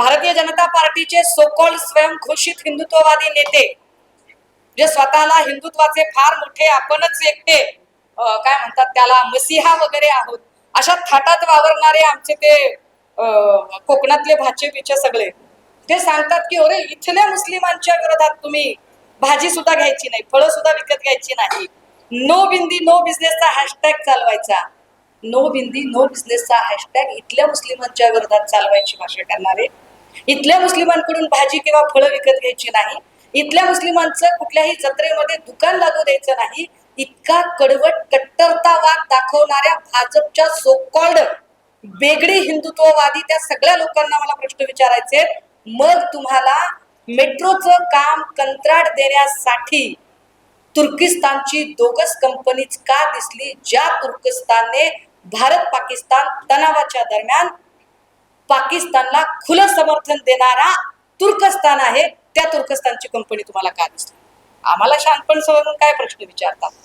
भारतीय जनता पार्टीचे सोकॉल स्वयंघोषित हिंदुत्ववादी नेते जे स्वतःला हिंदुत्वाचे फार मोठे आपणच एकटे काय म्हणतात त्याला मसिहा वगैरे आहोत अशा थाटात वावरणारे आमचे ते कोकणातले भाचे पिचे सगळे ते सांगतात की अरे इथल्या मुस्लिमांच्या विरोधात तुम्ही भाजी सुद्धा घ्यायची नाही फळं सुद्धा विकत घ्यायची नाही. नो बिंदी नो बिझनेसचा हॅशटॅग चालवायचा. नो बिंदी नो बिझनेसचा हॅशटॅग इथल्या मुस्लिमांच्या विरोधात चालवायची भाषा करणारे इथल्या मुस्लिमांकडून भाजी किंवा फळं विकत घ्यायची नाही इथल्या मुस्लिमांचं कुठल्याही जत्रेमध्ये दुकान लागू द्यायचं नाही इतका कडवट कट्टरतावाद दाखवणाऱ्या भाजपच्या सोकॉल्ड वेगळी हिंदुत्ववादी त्या सगळ्या लोकांना मला प्रश्न विचारायचे मग तुम्हाला मेट्रोचं काम कंत्राट देण्यासाठी तुर्किस्तानची दोगस कंपनीच का दिसली ज्या तुर्किस्तानने भारत पाकिस्तान तणावाच्या दरम्यान पाकिस्तानला खुलं समर्थन देणारा तुर्कस्तान आहे. त्या तुर्कस्तानची कंपनी तुम्हाला का दिसली? आम्हाला शहाणपण म्हणून काय प्रश्न विचारतात